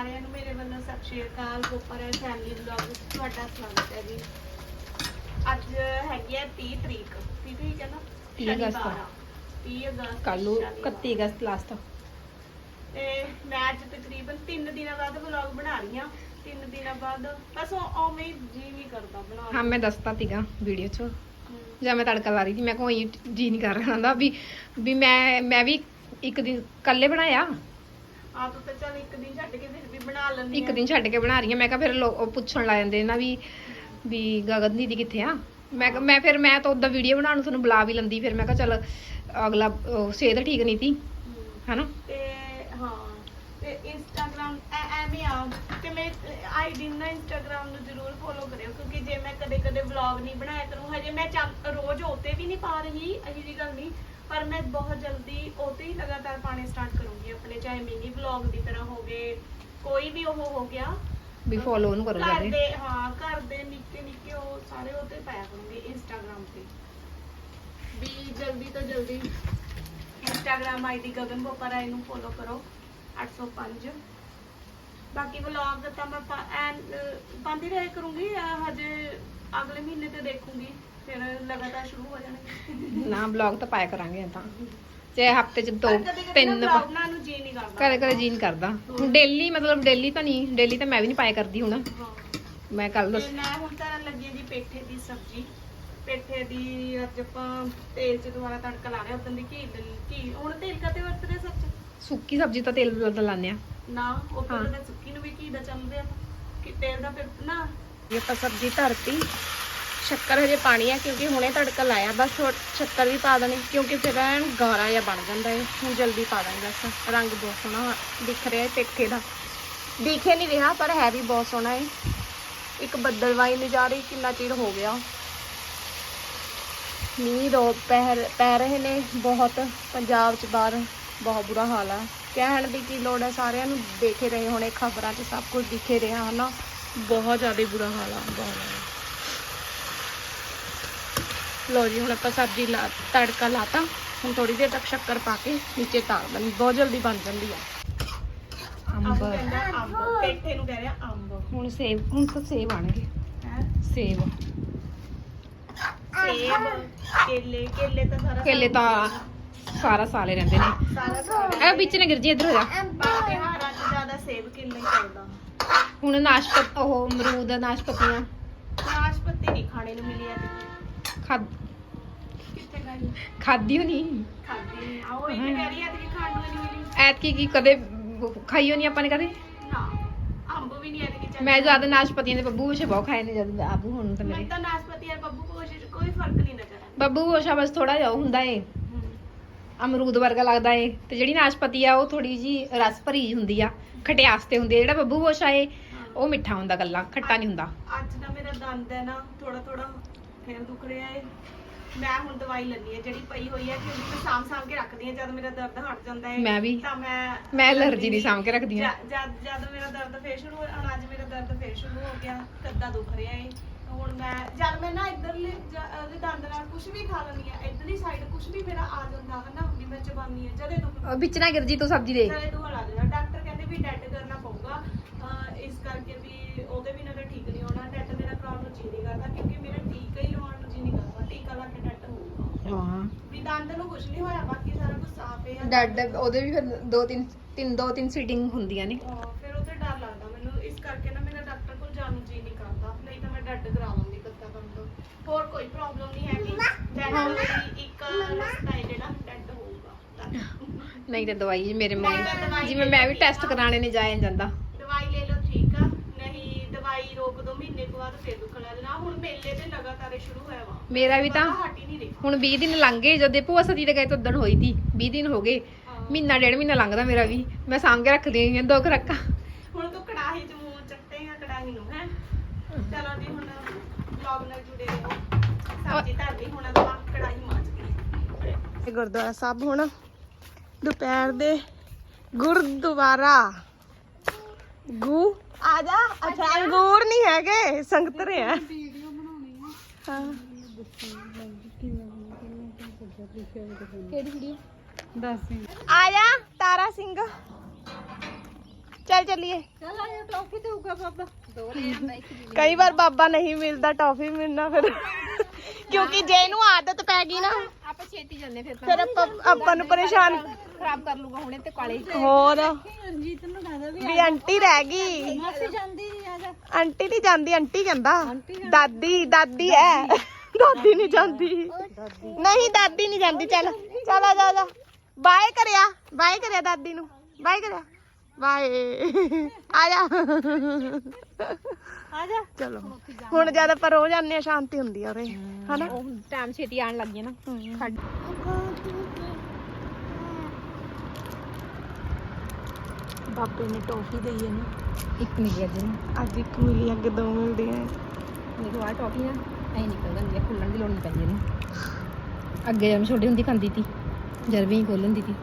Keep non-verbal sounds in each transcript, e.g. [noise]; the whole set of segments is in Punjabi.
ਸਾਰਿਆਂ ਨੂੰ ਮੇਰੇ ਵੱਲੋਂ Sat Sri Akal Gopar and family vlog ਵਿੱਚ ਤੁਹਾਡਾ ਸਵਾਗਤ ਹੈ ਜੀ ਅੱਜ ਹੈਗੀ ਹੈ 30 ਤਰੀਕ 30 ਤਰੀਕ ਹੈ ਨਾ 30 ਅਗਸਤ। ਸ਼ਨੀਵਾਰ ਆ। 30 ਅਗਸਤ ਕੱਲ ਨੂੰ ਸ਼ਨੀਵਾਰ। 31 ਅਗਸਤ ਲਾਸਟ ਤੇ ਮੈਂ ਅੱਜ ਤਕਰੀਬਨ 3 ਦਿਨਾਂ ਬਾਅਦ ਵਲੌਗ ਬਣਾ ਰਹੀ ਹਾਂ 3 ਦਿਨਾਂ ਬਾਅਦ ਬਸ ਉਹ ਉਵੇਂ ਹੀ ਜੀ ਨਹੀਂ ਕਰਦਾ ਬਣਾਉਣ ਹਾਂ ਮੈਂ ਦੱਸਤਾ ਸੀਗਾ ਵੀਡੀਓ 'ਚ ਹਮ। ਜਾਂ ਮੈਂ ਤੜਕਾ ਲਾ ਰਹੀ ਸੀ ਮੈਂ ਕੋਈ ਜੀ ਨਹੀਂ ਕਰ ਰਿਹਾ ਹੁੰਦਾ ਵੀ ਵੀ ਮੈਂ ਮੈਂ ਵੀ ਇੱਕ ਦਿਨ ਕੱਲੇ ਬਣਾਇਆ ਆ ਤੂੰ ਚੱਲ ਇੱਕ ਦਿਨ ਛੱਡ ਕੇ ਫਿਰ ਵੀ ਬਣਾ ਲੈਂਦੀ ਇੱਕ। ਦਿਨ ਛੱਡ ਕੇ ਬਣਾ ਰਹੀ ਹਾਂ ਮੈਂ ਕਿਹਾ ਫਿਰ ਲੋਕ ਉਹ ਪੁੱਛਣ ਲੱਗ ਜਾਂਦੇ ਨਾ ਵੀ ਵੀ ਗਗਨ ਦੀਦੀ ਕਿੱਥੇ ਆ ਮੈਂ ਕਿਹਾ- ਮੈਂ ਫਿਰ ਮੈਂ ਤਾਂ ਉਦਾਂ ਵੀਡੀਓ ਬਣਾਉਣ ਨੂੰ ਤੁਹਾਨੂੰ ਬੁਲਾ ਵੀ ਲੰਦੀ ਫਿਰ ਮੈਂ ਕਿਹਾ ਚੱਲ ਅਗਲਾ ਉਹ ਸਿਹਤ ਠੀਕ ਨਹੀਂ ਸੀ ਹਮ। ਹਨਾ ਤੇ ਹਾਂ ਤੇ ਇੰਸਟਾਗ੍ਰam ਐਵੇਂ ਆ ਤੇ ਮੈਂ ਆਈਡੀ ਨਾ ਇੰਸਟਾਗ੍ਰam ਨੂੰ ਜ਼ਰੂਰ ਫੋਲੋ ਕਰਿਓ ਕਿਉਂਕਿ ਜੇ ਮੈਂ ਕਦੇ ਕਦੇ ਵਲੌਗ ਨਹੀਂ ਬਣਾਇਆ ਕਰੂੰ ਹਜੇ ਮੈਂ ਚੱਲ- ਰੋਜ਼ ਉਤੇ ਵੀ ਨਹੀਂ ਪਾ ਰਹੀ ਜੀ ਗੱਲ ਨਹੀਂ ਪਰ ਮੈਂ ਬਹੁਤ ਜਲਦੀ ਉਤੇ ਹੀ ਲਗਾਤਾਰ ਪਾਣੇ ਸਟਾਰਟ ਕਰੂੰਗੀ ਆਪਣੇ ਚਾਹੇ ਮਿਨੀ ਵਲੌਗ ਦੀ ਤਰ੍ਹਾਂ ਹੋਵੇ ਕੋਈ ਵੀ ਉਹ ਹੋ ਗਿਆ। ਵੀ ਫੋਲੋ ਉਹਨੂੰ ਕਰੋ ਘਰ ਜਾਂਦੇ ਦੇ ਹਾਂ ਘਰ ਦੇ ਨਿੱਕੇ ਨਿੱਕੇ ਉਹ ਸਾਰੇ ਉਤੇ ਪਾਇਆ ਕਰੂੰਗੀ ਇੰਸਟਾਗ੍ਰam ਤੇ। ਵੀ ਜਲਦੀ ਤੋਂ ਜਲਦੀ ਇੰਸਟਾਗ੍ਰam ਆਈਡੀ ਗਗਨ ਬੋਪਰਾ ਇਹਨੂੰ ਫੋਲੋ ਕਰੋ 805 ਬਾਕੀ ਵਲੌਗ ਤਾਂ ਮੈਂ ਪਾ- ਐਨ, ਅਹ, ਪਾਉਂਦੀ ਰਹਿ ਕਰੂੰਗੀ ਹਜੇ ਅਗਲੇ ਮਹੀਨੇ ਤੇ ਦੇਖੂੰਗੀ। ਫਿਰ ਲਗਾਤਾਰ ਸ਼ੁਰੂ ਹੋ ਜਾਣਗੇ ਨਾ ਬਲੌਗ ਤਾਂ ਪਾਇਆ ਕਰਾਂਗੇ ਤਾਂ ਜੇ ਹਫ਼ਤੇ 'ਚ ਦੋ ਤਿੰਨ ਬਣਾਉਣ ਨੂੰ ਜੀ ਨਹੀਂ ਕਰਦਾ। ਕਦੇ ਕਦੇ ਜੀ ਨਹੀਂ ਕਰਦਾ। ਹੁਣ ਡੇਲੀ ਮਤਲਬ ਡੇਲੀ ਤਾਂ ਨਹੀਂ ਡੇਲੀ ਤਾਂ ਮੈਂ ਵੀ ਨਹੀਂ ਪਾਇਆ ਕਰਦੀ ਹੁਣ। ਮੈਂ ਕੱਲ ਦੱਸ ਤੇ ਮੈਂ ਹੁਣ ਕਰਨ ਲੱਗੀ ਹਾਂ ਜੀ ਪੇਠੇ ਦੀ ਸਬਜ਼ੀ। ਪੇਠੇ ਦੀ ਅੱਜ ਆਪਾਂ ਤੇਲ 'ਚ ਦੁਬਾਰਾ ਤੜਕਾ ਲਾ ਰਹੇ ਉਦੋਂ ਦੀ ਘੀ ਡਲੀ ਘੀ। ਹੁਣ ਤੇਲ ਕਦੇ ਵਰਤਦੇ ਸੱਚ ਸੁੱਕੀ ਸਬਜ਼ੀ ਤਾਂ ਤੇਲ ਬਦਲ ਲਾਉਂਦੇ ਆ। ਨਾ ਉਹ। ਤਾਂ ਸੁੱਕੀ ਨੂੰ ਵੀ ਘੀ ਦਾ ਚੱਲਦੇ ਆ। ਕਿ ਤੇਲ ਦਾ ਫਿਰ ਨਾ। ਇਹ ਆਪਾਂ ਸਬਜ਼ੀ ਧਰਤੀ ਸ਼ੱਕਰ ਹਜੇ ਪਾਣੀ ਆ, ਕਿਉਂਕਿ ਹੁਣੇ ਤੜਕਾ ਲਾਇਆ, ਬਸ ਹੋਰ ਸ਼ੱਕਰ ਵੀ ਪਾ ਦੇਣੀ, ਕਿਉਂਕਿ ਫਿਰ ਐਨ ਗਾਰਾ ਜਿਹਾ ਬਣ ਜਾਂਦਾ ਹੈ ਹੁਣ ਜਲਦੀ ਪਾ ਦਾਂਗੇ ਬਸ, ਰੰਗ ਬਹੁਤ ਸੋਹਣਾ ਦਿਖ ਰਿਹਾ ਹੈ ਪੇਠੇ ਦਾ। ਦਿਖੇ ਨਹੀਂ ਰਿਹਾ, ਪਰ ਹੈ ਵੀ ਬਹੁਤ ਸੋਹਣਾ ਹੈ ਇੱਕ ਬੱਦਲਵਾਈ ਨਜ਼ਾਰੇ, ਕਿੰਨਾ ਚਿਰ ਹੋ ਗਿਆ। ਮੀਂਹ ਰੋ ਪੈ ਪੈ ਰਹੇ ਨੇ ਬਹੁਤ, ਪੰਜਾਬ 'ਚ ਬਾਹਰ ਬਹੁਤ ਬੁਰਾ ਹਾਲ ਹੈ ਕਹਿਣ ਦੀ ਕੀ ਲੋੜ ਹੈ ਸਾਰਿਆਂ ਨੂੰ ਦੇਖੇ ਰਹੇ ਹੋਣੇ, ਖਬਰਾਂ 'ਚ ਸਭ ਕੁਝ ਦਿਖੇ ਰਿਹਾ, ਹਨਾ। ਬਹੁਤ ਜ਼ਿਆਦਾ ਬੁਰਾ ਹਾਲ ਆ, ਬਹੁਤ ਜ਼ਿਆਦਾ। ਲੋ ਜੀ ਹੁਣ ਆਪਾਂ ਸਬਜ਼ੀ ਲਾ ਤੜਕਾ ਲਾਤਾ। ਹੁਣ ਥੋੜੀ ਦੇਰ ਤੱਕ ਸ਼ੱਕਰ ਪਾ ਕੇ ਨੀਚੇ ਤਾਰ ਦੇਣੀ। ਬਹੁਤ ਜਲਦੀ ਬਣ ਜਾਂਦੀ ਆ। ਅੰਬ। ਕਹਿੰਦਾ ਅੰਬ। ਪੇਠੇ ਨੂੰ ਕਹਿ ਰਿਹਾ ਅੰਬ। ਹੁਣ ਸੇਬ ਹੁਣ ਤਾਂ ਸੇਬ ਆਣਗੇ। ਹੈ? ਸੇਬ। ਸੇਬ ਕੇਲੇ ਕੇਲੇ ਤਾਂ ਸਾਰਾ ਕੇਲੇ ਤਾਂ ਸਾਰਾ ਸਾਲੇ ਰਹਿੰਦੇ ਨੇ। ਸਾਰਾ ਇਹ ਵਿੱਚ ਨਾ ਗਿਰ ਜੀ ਇੱਧਰ ਹੋ ਜਾ। ਬਾਕੀ ਤਿਉਹਾਰਾਂ 'ਚ ਜ਼ਿਆਦਾ ਸੇਬ ਕੇਲਾ ਹੀ ਚੱਲਦਾ। ਹੁਣ ਨਾਸ਼ਪਤ ਉਹ ਅਮਰੂਦ ਨਾਸ਼ਪਤੀਆਂ। ਨਾਸ਼ਪਤੀ ਨਹੀਂ ਖਾਣੇ ਨੂੰ ਮਿਲੀ ਅੱਜ ਖਾਦ ਖਾਦੀ ਹੋਣੀ? ਖਾਦੀ ਨਹੀਂ ਆਓ ਇਹ ਕਹਿ ਰਹੀ ਹੈ ਕਿ ਖਾਣ ਨੂੰ ਨਹੀਂ ਮਿਲੀ। ਐਤਕੀ ਕੀ ਕਦੇ ਖਾਈਓ ਨਹੀਂ ਆਪਾਂ ਨੇ ਕਦੇ? ਨਾ ਅੰਬ ਵੀ ਨਹੀਂ ਐਤਕੀ ਚੱਲ। ਮੈਂ ਜ਼ਿਆਦਾ ਨਾਸ਼ਪਤੀਆਂ ਦੇ ਬੱਬੂ ਗੋਸ਼ੇ ਬਹੁਤ ਖਾਏ ਨੇ ਜਦ ਆਬੂ ਹੁਣ ਤਾਂ ਮੇਰੇ। ਤਾਂ ਬੱਬੂ ਕੋਸ਼ਿਸ਼ ਕੋਈ ਫ਼ਰਕ ਨਹੀਂ ਨਜ਼ਰ ਆਇਆ ਬੱਬੂ ਗੋਸ਼ਾ ਬਸ ਥੋੜਾ ਜਿਹਾ ਹੁੰਦਾ ਏ। ਅਮਰੂਦ ਵਰਗਾ ਲੱਗਦਾ ਏ। ਤੇ ਜਿਹੜੀ ਨਾਸ਼ਪਤੀ ਆ ਉਹ ਥੋੜੀ ਜੀ ਰਸ ਭਰੀ ਹੁੰਦੀ ਆ। ਖਟਿਆਸ ਤੇ ਹੁੰਦੀ ਆ। ਜਿਹੜਾ ਬੱਬੂ ਗੋਸ਼ਾ ਏ। ਉਹ ਮਿੱਠਾ ਹੁੰਦਾ ਗੱਲਾਂ ਖੱਟਾ ਨਹੀਂ ਹੁੰਦਾ। ਅੱਜ ਦਾ ਮੇਰਾ ਦੰਦ ਹੈ ਨਾ ਥੋੜਾ ਥੋੜਾ ਫੇਰ ਦੁਖ ਰਿਹਾ ਏ। ਮੈਂ ਹੁਣ ਦਵਾਈ ਲੈਣੀ ਹੈ ਜਿਹੜੀ ਪਈ ਹੋਈ ਹੈ ਕਿਉਂਕਿ ਮੈਂ ਸਾਂਭ ਸਾਂਭ ਕੇ ਰੱਖਦੀ ਹਾਂ ਜਦ ਮੇਰਾ ਦਰਦ ਹਟ ਜਾਂਦਾ ਹੈ ਮੈਂ ਵੀ। ਤਾਂ ਮੈਂ ਮੈਂ ਐਲਰਜੀ ਦੀ ਸਾਂਭ ਕੇ ਰੱਖਦੀ ਹਾਂ। ਜਦ ਜਦ- ਜਦ ਮੇਰਾ ਦਰਦ ਫੇਰ ਸ਼ੁਰੂ ਹੋਇਆ ਅੱਜ ਮੇਰਾ ਦਰਦ ਫੇਰ ਸ਼ੁਰੂ ਹੋ ਗਿਆ ਕੱਦਾ ਦੁਖ ਰਿਹਾ ਏ। ਹੁਣ ਮੈਂ ਜਦ ਮੈਂ ਨਾ ਇਧਰਲੇ ਉਹਦੇ ਦੰਦ ਨਾਲ ਕੁਝ ਵੀ ਖਾ ਲੈਂਦੀ ਆ ਇਧਰਲੀ ਸਾਈਡ ਕੁਝ ਵੀ ਮੇਰਾ ਆ ਜਾਂਦਾ ਹੈ ਨਾ ਵੀ ਮੈਂ ਚਬਾਨੀ ਆ ਜਦੇ ਦੁਖ ਵਿੱਚ ਨਾ ਗਿਰ ਜੀ ਤੂੰ ਸਬਜ਼ੀ ਦੇ। ਜਦੇ ਦੁਖ ਲੱਗ ਜਾਂਦਾ ਡਾਕਟਰ ਵੀ ਡੈਡ ਕਰਨਾ ਪਊਗਾ। ਇਸ ਕਰਕੇ ਵੀ ਉਹਦੇ ਵੀ ਨਗਰ ਠੀਕ ਨਹੀਂ ਹੋਣਾ ਡੈਡ ਮੇਰਾ ਕਰਾਉਣ ਨੂੰ ਜੀ ਨਹੀਂ ਕਰਦਾ ਕਿਉਂਕਿ ਮੇਰਾ ਟੀਕਾ ਹੀ ਲਵਾਉਣ ਨੂੰ ਜੀ ਨਹੀਂ ਕਰਦਾ ਟੀਕਾ ਲਾ ਕੇ ਡੈਡ ਹੋਊਗਾ। ਹਾਂ। ਵੀ ਦੰਦ ਨੂੰ ਕੁਝ ਨਹੀਂ ਹੋਇਆ ਬਾਕੀ ਸਾਰਾ ਕੁਝ ਸਾਫ਼ ਹੈ ਡੱਡ ਉਹਦੇ ਵੀ ਫਿਰ ਦੋ ਤਿੰਨ ਤਿੰਨ ਦੋ ਤਿੰਨ ਸੀਟਿੰਗ ਹੁੰਦੀਆਂ ਨੇ। ਹਾਂ, ਫਿਰ ਉਹ ਤੇ ਡਰ ਲੱਗਦਾ ਮੈਨੂੰ ਇਸ ਕਰਕੇ ਨਾ ਮੇਰਾ ਡਾਕਟਰ ਕੋਲ ਜਾਣ ਨੂੰ ਜੀ ਨਹੀਂ ਕਰਦਾ ਨਹੀਂ ਤਾਂ ਮੈਂ ਡੱਡ ਕਰਾ ਲਵਾਂਗੀ ਕੱਤਾ ਦੰਦ ਹੋਰ ਕੋਈ ਪ੍ਰੋਬਲਮ ਨਹੀਂ ਹੈਗੀ ਡੈਡ ਲਈ ਇੱਕ ਰਸਤਾ ਹੈ ਨਹੀਂ ਤੇ ਦਵਾਈ ਮੇਰੇ ਮੈਂ ਤਾਂ ਮੂੰਹ ਦਵਾਈ ਜਿਵੇਂ ਮੈਂ ਵੀ ਟੈਸਟ ਆ। ਕਰਾਣੇ ਨੇ ਜਾਇਆ ਨੀ ਜਾਂਦਾ। ਦਵਾਈ ਲੈ ਲਓ ਠੀਕ ਆ। ਨਹੀਂ ਦਵਾਈ ਰੋਕ ਦੋ ਮਹੀਨੇ ਕੁ ਬਾਅਦ ਫੇਰ ਦੁੱਖ ਲੱਗ ਜਾਣਾ। ਹੁਣ ਮੇਲੇ ਤੇ ਲਗਾਤਾਰ ਇਹ ਸ਼ੁਰੂ ਹੋਇਆ ਵਾ। ਮੇਰਾ ਵੀ ਤਾਂ ਪਤਾ ਹਟ ਹੀ ਨਹੀਂ ਰਹੀ। ਹੁਣ 20 ਦਿਨ ਲੰਘ ਗਏ ਜਦ ਦੇ ਭੂਆ ਸਤੀ ਦੇ ਗਏ ਤਾਂ ਉਦਣ ਹੋਈ ਤੀ। 20 ਦਿਨ ਹੋ ਗਏ। ਹਾਂ। ਮਹੀਨਾ ਡੇਢ ਮਹੀਨਾ ਲੰਘਦਾ ਮੇਰਾ ਵੀ। ਮੈਂ ਸਾਂਭ ਕੇ ਰੱਖਦੀ ਹਾਂ ਦੋ ਖਰਾਕਾਂ ਹੁਣ ਤੂੰ ਕੜਾਹੀ ਚ ਮੂੰਹ ਚੱਟੇਗਾ ਕੜਾਹੀ ਨੂੰ ਹੈ? ਚਲੋ ਜੀ ਹੁਣ ਵਲੌਗ ਨਾਲ ਜੁੜੇ ਰਹੋ। ਸਬਜ਼ੀ ਧਰਦੀ ਹੁਣ ਆਪਾਂ ਕੜਾਹੀ ਮਾਂਜਦੇ ਇਹ ਗੁਰਦੁਆਰਾ ਸਾਹਿਬ ਹੁਣ। ਦੁਪਹਿਰ ਦੇ ਗੁਰਦੁਆਰਾ ਗੂ ਆ ਜਾ ਅੱਛਾ ਅੰਗੂਰ ਨਹੀਂ ਹੈਗੇ ਸੰਗਤਰੇ ਆ ਹਾਂ ਕਿਹੜੀ ਵੀਡੀਓ ਦੱਸ ਆ ਜਾ ਤਾਰਾ ਸਿੰਘ ਚੱਲ ਚੱਲੀਏ ਚਲ ਆਇਆ ਟੌਫੀ ਦੇਊਗਾ ਬਾਬਾ ਦੋ ਲੈ ਆਂਦਾ ਇੱਕ ਦੀ ਕਈ ਵਾਰ ਬਾਬਾ ਨਹੀਂ ਮਿਲਦਾ ਟੌਫੀ ਮਿਲਣਾ ਫਿਰ ਕਿਉਂਕਿ ਜੇ ਇਹਨੂੰ ਆਦਤ ਪੈ ਗਈ ਜਾਂਦੇ ਖਰਾਬ ਕਰ ਲੂਗਾ ਹੁਣੇ ਤੇ ਕਾਲੇ ਹੋਰ? ਰਣਜੀਤ ਨੂੰ ਕਹਿੰਦਾ ਵੀ ਵੀ ਆਂਟੀ ਰਹਿ ਗਈ। ਮਾਸੀ ਜਾਂਦੀ ਆ ਜਾ ਆਂਟੀ ਨਹੀਂ ਜਾਂਦੀ ਆਂਟੀ ਕਹਿੰਦਾ ਦਾਦੀ ਦਾਦੀ ਹੈ ਦਾਦੀ ਨਹੀਂ ਜਾਂਦੀ। ਨਹੀਂ ਦਾਦੀ ਨਹੀਂ ਜਾਂਦੀ। ਚੱਲ ਚੱਲ ਆ ਜਾ ਆ ਜਾ। ਬਾਏ ਕਰਿਆ ਬਾਏ ਕਰਿਆ ਦਾਦੀ ਨੂੰ। ਬਾਏ ਕਰਿਆ। ਬਾਏ। ਆ ਜਾ। ਆ ਜਾ। ਚਲੋ। ਹੁਣ ਜਦ ਆਪਾਂ ਰੋਜ਼ ਆਨੇ ਆ ਸ਼ਾਂਤੀ ਹੁੰਦੀ ਆ ਉਰੇ। ਹਨਾ? ਉਹ ਟਾਈਮ ਛੇਤੀ ਆਣ ਲੱਗ ਗਿਆ ਨਾ। ਬਾਬੇ ਨੇ ਟੋਫੀ ਦਈ ਇਹਨੂੰ ਇੱਕ ਮਿਲੀ ਅੱਜ ਨੂੰ ਅੱਜ ਇੱਕ ਮਿਲੀ ਅੱਗੇ ਦੋ ਮਿਲਦੀਆਂ ਦੇਖੋ ਆ ਟੌਫੀ ਨਾ ਐ ਨਿਕਲ ਜਾਂਦੀ ਆ ਖੁੱਲਣ ਦੀ ਲੋੜ ਨਹੀਂ ਪੈਂਦੀ ਇਹਨੂੰ। ਅੱਗੇ ਜਦੋਂ ਛੋਟੀ ਹੁੰਦੀ ਖਾਂਦੀ ਤੀ ਜਦ ਵੀ ਖੋਲ ਲੈਂਦੀ ਤੀ।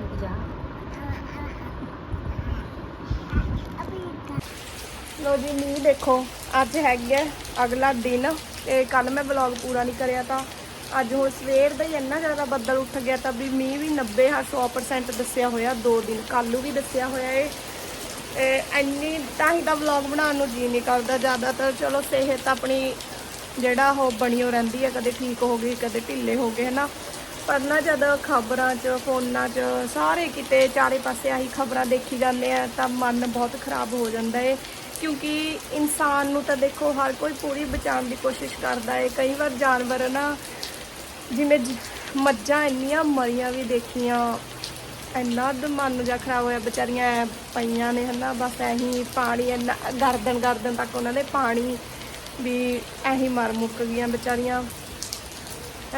ਰੁਕ ਜਾ। ਲੋ ਜੀ ਮੀਂਹ ਦੇਖੋ ਅੱਜ ਹੈਗਾ ਅਗਲਾ ਦਿਨ। ਤੇ ਕੱਲ ਮੈਂ ਵਲੌਗ ਪੂਰਾ ਨਹੀਂ ਕਰਿਆ ਤਾਂ ਅੱਜ ਹੁਣ ਸਵੇਰ ਦਾ ਹੀ ਇੰਨਾ ਜ਼ਿਆਦਾ ਬੱਦਲ ਉੱਠ ਗਿਆ ਤਾਂ ਵੀ ਮੀਂਹ ਵੀ 90 ਹਾਂ 100% ਦੱਸਿਆ ਹੋਇਆ ਦੋ ਦਿਨ, ਕੱਲ੍ਹ ਨੂੰ ਵੀ ਦੱਸਿਆ ਹੋਇਆ ਏ। ਇਹ ਇੰਨੀ ਤਾਂ ਹੀ ਤਾਂ ਵਲੌਗ ਬਣਾਉਣ ਨੂੰ ਜੀ ਨਹੀਂ ਕਰਦਾ ਜ਼ਿਆਦਾਤਰ। ਚਲੋ ਸਿਹਤ ਆਪਣੀ ਜਿਹੜਾ ਉਹ ਬਣੀ ਹੋ ਰਹਿੰਦੀ ਹੈ, ਕਦੇ ਠੀਕ ਹੋ ਗਈ, ਕਦੇ ਢਿੱਲੇ ਹੋ ਗਏ, ਹਨਾ। ਪਰ ਨਾ ਜਦ ਖਬਰਾਂ 'ਚ, ਫੋਨਾਂ 'ਚ ਸਾਰੇ ਕਿਤੇ ਚਾਰੇ ਪਾਸੇ ਆਹੀ ਖਬਰਾਂ ਦੇਖੀ ਜਾਂਦੇ ਆ ਤਾਂ ਮਨ ਬਹੁਤ ਖਰਾਬ ਹੋ ਜਾਂਦਾ ਏ। ਕਿਉਂਕਿ ਇਨਸਾਨ ਨੂੰ ਤਾਂ ਦੇਖੋ ਹਰ ਕੋਈ ਪੂਰੀ ਬਚਾਉਣ ਦੀ ਕੋਸ਼ਿਸ਼ ਕਰਦਾ ਹੈ। ਕਈ ਵਾਰ ਜਾਨਵਰ ਨਾ ਜਿਵੇਂ ਮੱਝਾਂ ਇੰਨੀਆਂ ਮਰੀਆਂ ਵੀ ਦੇਖੀਆਂ, ਇੰਨਾ ਦ- ਮਨ ਜਿਹਾ ਖਰਾਬ ਹੋਇਆ, ਵਿਚਾਰੀਆਂ ਐਂ ਪਈਆਂ ਨੇ ਹਨਾ, ਬਸ ਐਹੀ ਪਾਣੀ ਇੰਨਾ ਗਰਦਨ ਗਰਦਨ ਤੱਕ ਉਹਨਾਂ ਦੇ ਪਾਣੀ ਵੀ ਐਹੀ ਮਰ ਮੁੱਕ ਗਈਆਂ ਵਿਚਾਰੀਆਂ।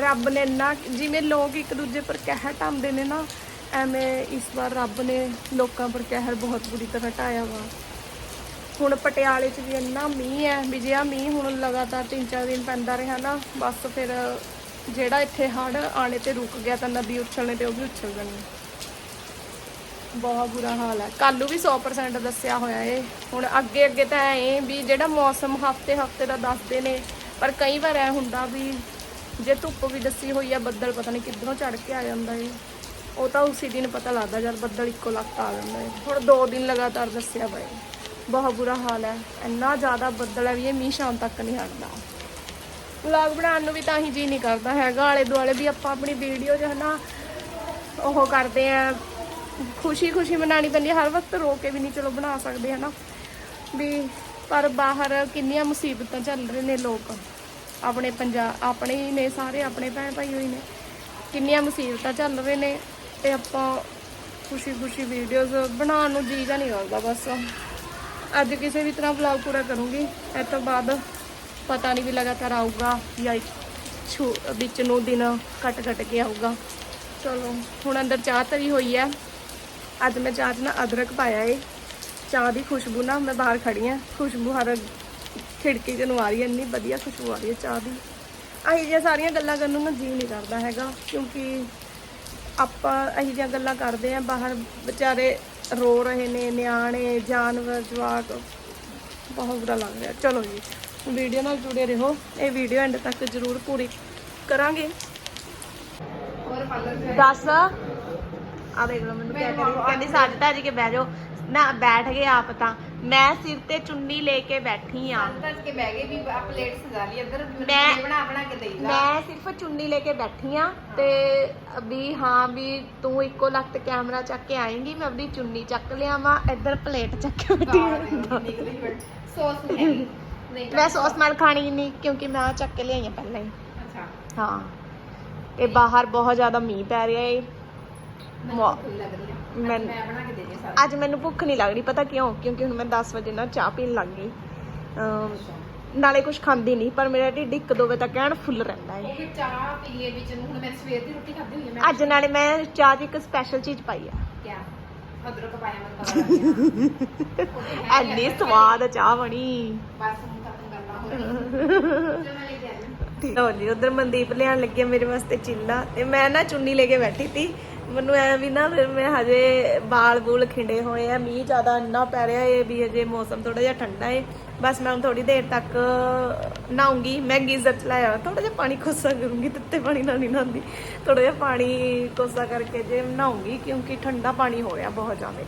ਰੱਬ ਨੇ ਇੰਨਾ ਜਿਵੇਂ ਲੋਕ ਇੱਕ ਦੂਜੇ ਪਰ ਕਹਿਰ ਢਾਉਂਦੇ ਨੇ ਨਾ, ਐਵੇਂ ਇਸ ਵਾਰ ਰੱਬ ਨੇ ਲੋਕਾਂ ਪਰ ਕਹਿਰ ਬਹੁਤ ਬੁਰੀ ਤਰ੍ਹਾਂ ਢਾਇਆ ਵਾ। ਹੁਣ ਪਟਿਆਲੇ 'ਚ ਵੀ ਇੰਨਾ ਮੀਂਹ ਹੈ, ਵੀ ਜੇ ਆ ਮੀਂਹ ਹੁਣ ਲਗਾਤਾਰ 3-4 ਦਿਨ ਪੈਂਦਾ ਰਿਹਾ ਨਾ, ਬਸ ਫਿਰ ਜਿਹੜਾ ਇੱਥੇ ਹੜ ਆਣੇ ਤੇ ਰੁਕ ਗਿਆ ਤਾਂ ਨਦੀ ਉਛਲਣੇ ਤੇ ਉਹ ਵੀ ਉਛਲ ਜਾਣੀ ਬਹੁਤ ਬੁਰਾ ਹਾਲ ਹੈ। ਕੱਲ੍ਹ ਨੂੰ ਵੀ 100% ਦੱਸਿਆ ਹੋਇਆ ਏ ਹੁਣ ਅੱਗੇ ਅੱਗੇ ਤਾਂ ਐ ਵੀ ਜਿਹੜਾ ਮੌਸਮ ਹਫ਼ਤੇ ਹਫ਼ਤੇ ਦਾ ਦੱਸਦੇ ਨੇ, ਪਰ ਕਈ ਵਾਰ ਐ ਹੁੰਦਾ ਵੀ ਜੇ ਧੁੱਪ ਵੀ ਦੱਸੀ ਹੋਈ ਆ, ਬੱਦਲ ਪਤਾ ਨਹੀਂ ਕਿੱਧਰੋਂ ਚੜ ਕੇ ਆ ਜਾਂਦਾ ਏ। ਉਹ ਤਾਂ ਉਸੇ ਦਿਨ ਪਤਾ ਲੱਗਦਾ ਜਦ ਬੱਦਲ ਇੱਕੋ ਲੱਖ ਆ ਜਾਂਦਾ ਏ। ਹੁਣ 2 ਦਿਨ ਲਗਾਤਾਰ ਦੱਸਿਆ ਪਏ ਬਹੁਤ ਬੁਰਾ ਹਾਲ ਹੈ। ਇੰਨਾ ਜ਼ਿਆਦਾ ਬੱਦਲ ਹੈ ਵੀ ਇਹ ਮੀਂਹ ਸ਼ਾਮ ਤੱਕ ਨਹੀਂ ਹਟਦਾ। ਵਲੌਗ ਬਣਾਉਣ ਨੂੰ ਵੀ ਤਾਂ ਹੀ ਜੀ ਨਹੀਂ ਕਰਦਾ ਹੈਗਾ। ਆਲੇ ਦੁਆਲੇ ਵੀ ਆਪਾਂ ਆਪਣੀ ਵੀਡੀਓ ਜੋ ਹੈ ਨਾ, ਉਹ ਕਰਦੇ ਆ ਖੁਸ਼ੀ ਖੁਸ਼ੀ ਮਨਾਣੀ ਪੈਂਦੀ ਹੈ। ਹਰ ਵਕਤ ਰੋ ਕੇ ਵੀ ਨਹੀਂ ਚਲੋ ਬਣਾ ਸਕਦੇ ਹਨਾ ਵੀ ਪਰ ਬਾਹਰ ਕਿੰਨੀਆਂ ਮੁਸੀਬਤਾਂ ਚੱਲ ਰਹੇ ਨੇ ਲੋਕ। ਆਪਣੇ ਪੰਜਾਬ ਆਪਣੇ ਹੀ ਨੇ ਸਾਰੇ, ਆਪਣੇ ਭੈਣ ਭਾਈ ਹੋਈ ਨੇ। ਕਿੰਨੀਆਂ ਮੁਸੀਬਤਾਂ ਚੱਲ ਰਹੇ ਨੇ। ਤੇ ਆਪਾਂ ਖੁਸ਼ੀ ਖੁਸ਼ੀ ਵੀਡੀਓਜ਼ ਬਣਾਉਣ ਨੂੰ ਜੀ ਜਾਂ ਨਹੀਂ ਕਰਦਾ ਬਸ। ਅੱਜ ਕਿਸੇ ਵੀ ਤਰ੍ਹਾਂ ਵਲੌਗ ਪੂਰਾ ਕਰੂੰਗੀ। ਇਸ ਤੋਂ ਬਾਅਦ ਪਤਾ ਨਹੀਂ ਵੀ ਲਗਾਤਾਰ ਆਊਗਾ ਜਾਂ ਛੂ ਵਿੱਚ ਨੂੰ ਦਿਨ ਕੱਟ ਕੱਟ ਕੇ ਆਊਗਾ। ਚਲੋ, ਹੁਣ ਅੰਦਰ ਚਾਹ ਤਰੀ ਹੋਈ ਹੈ। ਅੱਜ ਮੈਂ ਚਾਹ 'ਚ ਨਾ ਅਦਰਕ ਪਾਇਆ ਏ। ਚਾਹ ਦੀ ਖੁਸ਼ਬੂ ਨਾ ਮੈਂ ਬਾਹਰ ਖੜੀ ਆ ਖੁਸ਼ਬੂ ਹਰ ਖਿੜਕੀ 'ਚ ਨੂੰ ਆ ਰਹੀ ਹੈ। ਇੰਨੀ ਵਧੀਆ ਖੁਸ਼ਬੂ ਆ ਰਹੀ ਹੈ ਚਾਹ ਦੀ। ਅਹੀ ਜਿਹੀਆਂ ਸਾਰੀਆਂ ਗੱਲਾਂ ਕਰਨ ਨੂੰ ਨਾ ਜੀ ਨਹੀਂ ਕਰਦਾ ਹੈਗਾ। ਕਿਉਂਕਿ ਆਪਾਂ ਅਹੀ ਜਿਹੀਆਂ ਗੱਲਾਂ ਕਰਦੇ ਆ ਬਾਹਰ ਵਿਚਾਰੇ ਰੋ ਰਹੇ ਨੇ, ਨਿਆਣੇ, ਜਾਨਵਰ, ਜਵਾਕ। ਬਹੁਤ ਬੁਰਾ ਲੱਗ ਰਿਹਾ। ਚਲੋ ਜੀ, ਵੀਡੀਓ ਨਾਲ ਜੁੜੇ ਰਹੋ। ਇਹ ਵੀਡੀਓ ਐਂਡ ਤੱਕ ਜ਼ਰੂਰ ਪੂਰੀ ਕਰਾਂਗੇ। ਦੱਸ। ਆ ਦੇਖ ਲਓ, ਮੈਨੂੰ ਕਹਿੰਦੀ ਸੱਜ ਤਾਂ ਜੀ ਕੇ ਬਹਿ ਜਾਓ। ਨਾ ਬੈਠ ਗਏ ਆਪ ਤਾਂ। ਮੈਂ ਸਿਰ ਤੇ ਚੁੰਨੀ ਲੈ ਕੇ ਬੈਠੀ ਆ। ਦੱਸ ਕੇ ਬਹਿ ਗਏ ਵੀ ਆ ਪਲੇਟ ਸਜਾ ਲਈ ਇੱਧਰ ਮੈਂ- ਬਣਾ ਬਣਾ ਕੇ ਦੇਈਦਾ ਮੈਂ ਸਿਰਫ ਚੁੰਨੀ ਲੈ ਕੇ ਬੈਠੀ ਆ ਤੇ ਵੀ ਹਾਂ ਵੀ ਤੂੰ ਇੱਕੋ ਲੱਤ ਕੈਮਰਾ ਚੱਕ ਕੇ ਆਏਂਗੀ ਮੈਂ ਆਪਣੀ ਚੁੰਨੀ ਚੱਕ ਲਿਆਵਾਂ ਇੱਧਰ ਪਲੇਟ ਚੱਕ ਕੇ ਬੈਠੀ। ਨਿਕਲੀ ਸੌਸ ਨਹੀਂ ਨਹੀਂ ਮੈਂ ਸੌਸ ਨਾਲ ਖਾਣੀ ਨਹੀਂ ਕਿਉਂਕਿ ਮੈਂ ਆਹ ਚੱਕ ਕੇ ਲਿਆਈ ਆ ਪਹਿਲਾਂ ਹੀ। ਅੱਛਾ। ਹਾਂ। ਤੇ ਬਾਹਰ ਬਹੁਤ ਜ਼ਿਆਦਾ ਮੀਂਹ ਪੈ ਰਿਹਾ ਏ। ਮੌ- ਮੈਨੂੰ ਲੱਗ ਰਹੀ ਹੈ ਮੈਂ ਮੈਂ ਬਣਾ ਕੇ ਦੇ ਦੇ ਸਾਰਾ। ਅੱਜ ਮੈਨੂੰ ਭੁੱਖ ਨਹੀਂ ਲੱਗ ਰਹੀ ਪਤਾ ਕਿਉਂ? ਕਿਉਂਕਿ ਹੁਣ ਮੈਂ 10 ਵਜੇ ਨਾਲ ਚਾਹ ਪੀਣ ਲੱਗ ਗਈ। ਅਮ, ਨਾਲੇ ਕੁਝ ਖਾਂਦੀ ਨਹੀਂ ਪਰ ਮੇਰਾ ਢਿੱਡ ਇੱਕ ਦੋ ਵਜੇ ਤੱਕ ਐਨ ਫੁੱਲ ਰਹਿੰਦਾ ਏ ਉਹ ਫਿਰ ਚਾਹ ਪੀ ਲਈ ਵਿੱਚ ਨੂੰ ਹੁਣ ਮੈਂ ਸਵੇਰ ਦੀ ਰੋਟੀ ਖਾਧੀ ਹੋਈ ਹੈ ਮੈਂ ਅੱਜ ਨਾਲੇ ਮੈਂ ਚਾਹ 'ਚ ਇੱਕ ਸਪੈਸ਼ਲ ਚੀਜ਼ ਪਾਈ ਆ। ਕਿਆ? ਅਦਰਕ ਪਾਇਆ ਮੈਨੂੰ ਪਤਾ ਲੱਗ ਗਿਆ ਐਨੀ ਸਵਾਦ ਚਾਹ ਬਣੀ। ਬਸ ਹੁਣ ਖਤਮ ਕਰਨਾ ਹੋਈ ਚਲੋ ਮੈਂ ਲੈ ਕੇ ਆਈ ਤੇ ਲਓ ਜੀ ਉਧਰ ਮਨਦੀਪ ਲਿਆਣ ਲੱਗੇ ਮੇਰੇ ਵਾਸਤੇ ਚਿੱਲਾ ਤੇ ਮੈਂ ਨਾ ਚੁੰਨੀ ਲੈ ਕੇ ਬੈਠੀ ਸੀ। ਮੈਨੂੰ ਐ ਵੀ ਨਾ ਫਿਰ ਮੈਂ ਹਜੇ ਬਾਲ ਬੂਲ ਖਿੰਡੇ ਹੋਏ ਆ, ਮੀਂਹ ਜ਼ਿਆਦਾ ਇੰਨਾ ਪੈ ਰਿਹਾ ਏ ਵੀ ਹਜੇ ਮੌਸਮ ਥੋੜਾ ਜਿਹਾ ਠੰਡਾ ਏ। ਬਸ ਮੈਂ ਹੁਣ ਥੋੜੀ ਦੇਰ ਤੱਕ ਨਹਾਉਂਗੀ ਮੈਂ ਗੀਜ਼ਰ ਚਲਾਇਆ ਥੋੜਾ ਜਿਹਾ ਪਾਣੀ ਕੋਸਾ ਕਰੂੰਗੀ, ਤੱਤੇ ਪਾਣੀ ਨਾਲ ਨਹੀਂ ਨਹਾਉਂਦੀ। ਥੋੜਾ ਜਿਹਾ ਪਾਣੀ ਕੋਸਾ ਕਰਕੇ ਜੇ ਨਹਾਉਂਗੀ, ਕਿਉਂਕਿ ਠੰਡਾ ਪਾਣੀ ਹੋ ਰਿਹਾ ਬਹੁਤ ਜ਼ਿਆਦਾ।